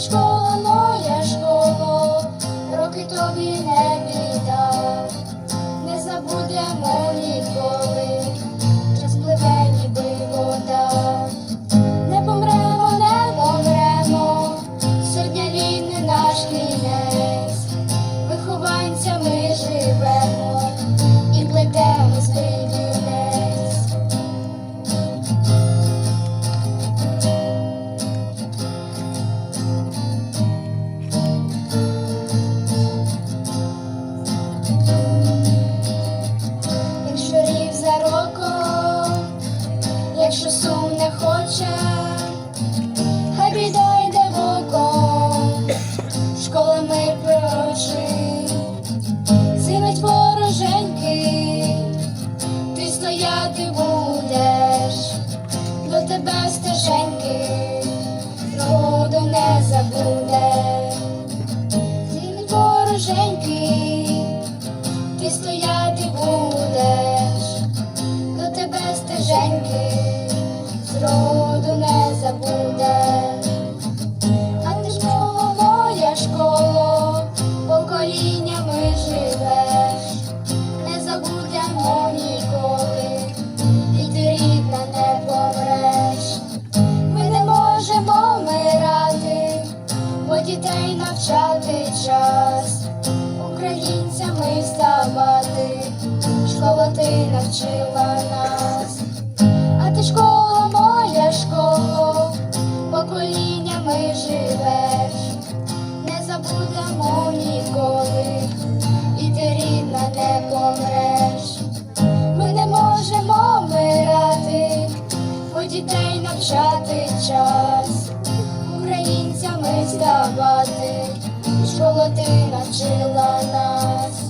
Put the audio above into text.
школа, моя школа, роки тобі не біда, не забудемо ніколи, час пливе ніби вода, не помремо, не помремо, сьогодні війни наш кінець, вихованцями. ти будеш, до тебе стеженьки, роду не забуде, ти не вороженький, ти стояти будеш, до тебе стеженьки, зроду. Дітей навчати час, українцями ставати, школа ти навчила нас, ставати, школа ти навчила нас.